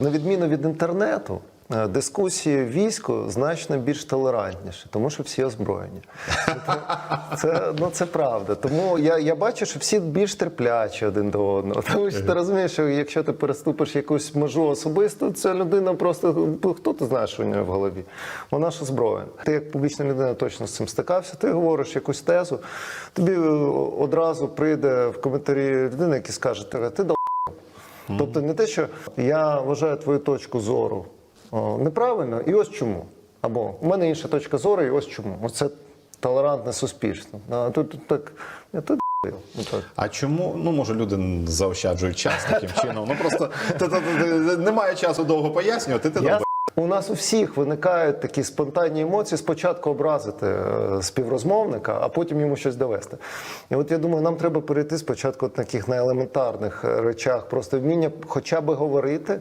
На відміну від інтернету, е, дискусії в війську значно більш толерантніші, тому що всі озброєні. Це, ну, це правда. Тому я, я бачу, що всі більш терплячі один до одного. Тому що ти розумієш, що якщо ти переступиш якусь межу особисто, ця людина просто хто ти знаєш, що у нього в голові? Вона ж озброєна. Ти як публічна людина точно з цим стикався. Ти говориш якусь тезу, тобі е, одразу прийде в коментарі людина, яка скаже, ти, дал Тобто не те, що я вважаю твою точку зору о, неправильно, і ось чому. Або у мене інша точка зору, і ось чому. Оце толерантне суспільство. А тут, тут так, я тут ну. А чому? Ну може люди заощаджують час таким чином. Ну просто ти- ти- ти- немає часу довго пояснювати. Ти Я, долб- у нас у всіх виникають такі спонтанні емоції. Спочатку образити е, співрозмовника, а потім йому щось довести. І от я думаю, нам треба перейти спочатку от на таких найелементарних е, речах, просто вміння хоча б говорити,